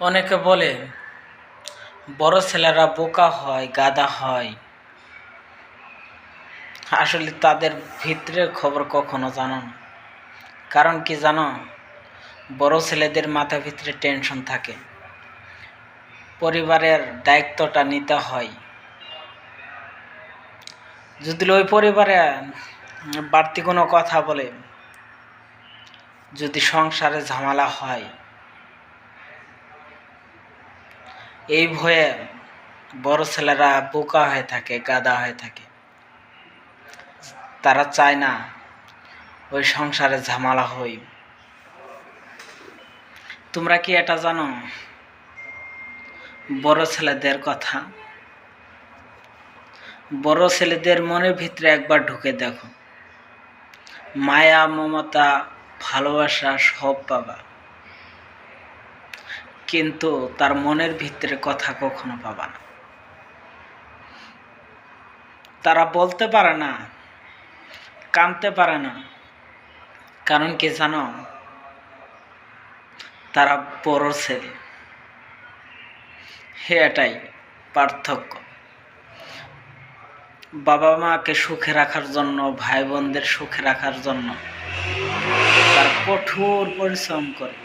অনেকে বলে, বড় ছেলেরা বোকা হয় গাদা হয়। আসলে তাদের ভিতরের খবর কখনো জানো না। কারণ কি জানো, বড় ছেলেদের মাথা ভিতরে টেনশন থাকে। পরিবারের দায়িত্বটা নিতে হয়। যদি ওই পরিবারে বাড়তি কোনো কথা বলে, যদি সংসারে ঝামেলা হয় এই ভয়ে বড় ছেলেরা বোকা হয়ে থাকে গাদা হয়ে থাকে। তারা চায় না ওই সংসারে ঝামেলা হই তোমরা কি এটা জানো? বড় ছেলেদের কথা। বড় ছেলেদের মনের ভিতরে একবার ঢুকে দেখো। মায়া, মমতা, ভালোবাসা সব পাবা। কিন্তু তার মনের ভিতরে কথা কখনো পাবা না। তারা বলতে পারে না, কানতে পারে না। কারণ কি জানো? তারা বড় ছেলে। হে এটাই পার্থক্য। বাবা মাকে সুখে রাখার জন্য ভাই বোনদের সুখে রাখার জন্য তার কঠোর পরিশ্রম করে।